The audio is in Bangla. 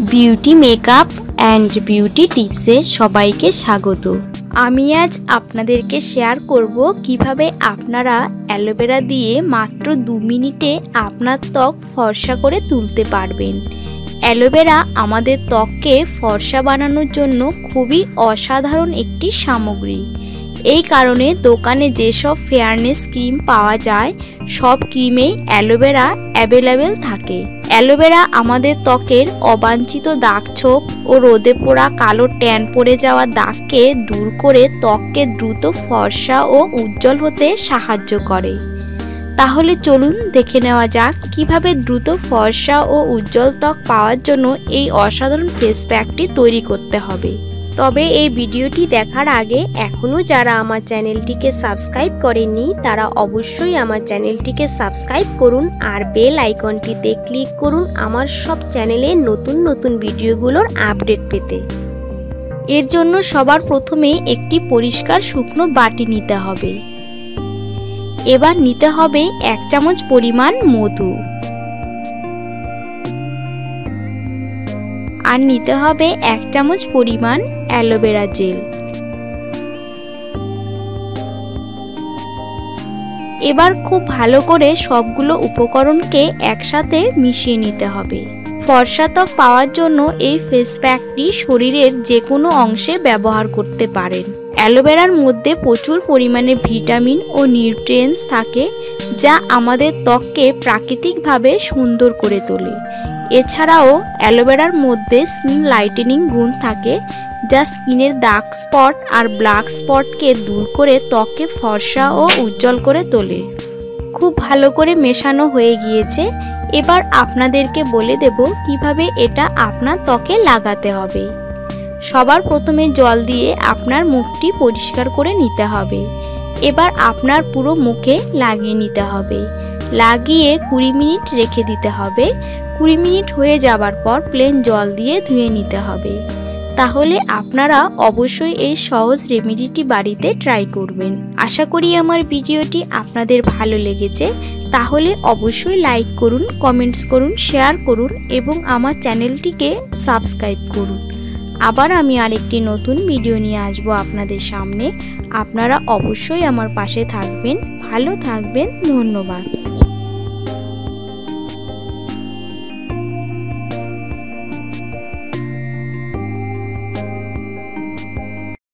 বিউটি মেকআপ অ্যান্ড বিউটি টিপসে সবাইকে স্বাগত। আমি আজ আপনাদেরকে শেয়ার করব কীভাবে আপনারা অ্যালোভেরা দিয়ে মাত্র দু মিনিটে আপনার ত্বক ফর্সা করে তুলতে পারবেন। অ্যালোভেরা আমাদের ত্বককে ফর্সা বানানোর জন্য খুবই অসাধারণ একটি সামগ্রী। এই কারণে দোকানে যেসব ফেয়ারনেস ক্রিম পাওয়া যায়, সব ক্রিমেই অ্যালোভেরা অ্যাভেলেবেল থাকে। অ্যালোভেরা আমাদের ত্বকের অবাঞ্ছিত দাগ ছোপ ও রোদে পোড়া কালো ট্যান পড়ে যাওয়া দাগকে দূর করে ত্বককে দ্রুত ফর্সা ও উজ্জ্বল হতে সাহায্য করে। তাহলে চলুন দেখে নেওয়া যাক কীভাবে দ্রুত ফর্সা ও উজ্জ্বল ত্বক পাওয়ার জন্য এই অসাধারণ ফেস প্যাকটি তৈরি করতে হবে। তবে এই ভিডিওটি দেখার আগে এখনও যারা আমার চ্যানেলটিকে সাবস্ক্রাইব করেননি, তারা অবশ্যই আমার চ্যানেলটিকে সাবস্ক্রাইব করুন আর বেল আইকনটিতে ক্লিক করুন আমার সব চ্যানেলে নতুন নতুন ভিডিওগুলোর আপডেট পেতে। এর জন্য সবার প্রথমে একটি পরিষ্কার শুকনো বাটি নিতে হবে। এবার নিতে হবে এক চামচ পরিমাণ মধু। আর নিতে হবে এক চামচ পরিমাণ অ্যালোভেরা জেল। এবার খুব ভালো করে সবগুলো উপকরণকে একসাথে মিশিয়ে নিতে হবে। ফর্সা ত্বক পাওয়ার জন্য এই ফেস প্যাকটি শরীরের যে কোনো অংশে ব্যবহার করতে পারেন। অ্যালোভেরার মধ্যে প্রচুর পরিমাণে ভিটামিন ও নিউট্রিয়েন্টস থাকে, যা আমাদের ত্বককে প্রাকৃতিকভাবে সুন্দর করে তোলে। এছাড়াও অ্যালোভেরার মধ্যে স্কিন লাইটেনিং গুণ থাকে, যা স্কিনের দাগ স্পট আর ব্ল্যাক স্পটকে দূর করে ত্বকে ফর্সা ও উজ্জ্বল করে তোলে। খুব ভালো করে মেশানো হয়ে গিয়েছে। এবার আপনাদেরকে বলে দেব কীভাবে এটা আপনার ত্বকে লাগাতে হবে। সবার প্রথমে জল দিয়ে আপনার মুখটি পরিষ্কার করে নিতে হবে। এবার আপনার পুরো মুখে লাগিয়ে নিতে হবে। লাগিয়ে কুড়ি মিনিট রেখে দিতে হবে। কুড়ি মিনিট হয়ে যাবার পর প্লেন জল দিয়ে ধুয়ে নিতে হবে। তাহলে আপনারা অবশ্যই এই সহজ রেমেডিটি বাড়িতে ট্রাই করবেন। আশা করি আমার ভিডিওটি আপনাদের ভালো লেগেছে। তাহলে অবশ্যই লাইক করুন কমেন্টস করুন শেয়ার করুন এবং আমার চ্যানেলটিকে সাবস্ক্রাইব করুন। আবার আমি আরেকটি নতুন ভিডিও নিয়ে আসব আপনাদের সামনে। আপনারা অবশ্যই আমার পাশে থাকবেন। ভালো থাকবেন। ধন্যবাদ।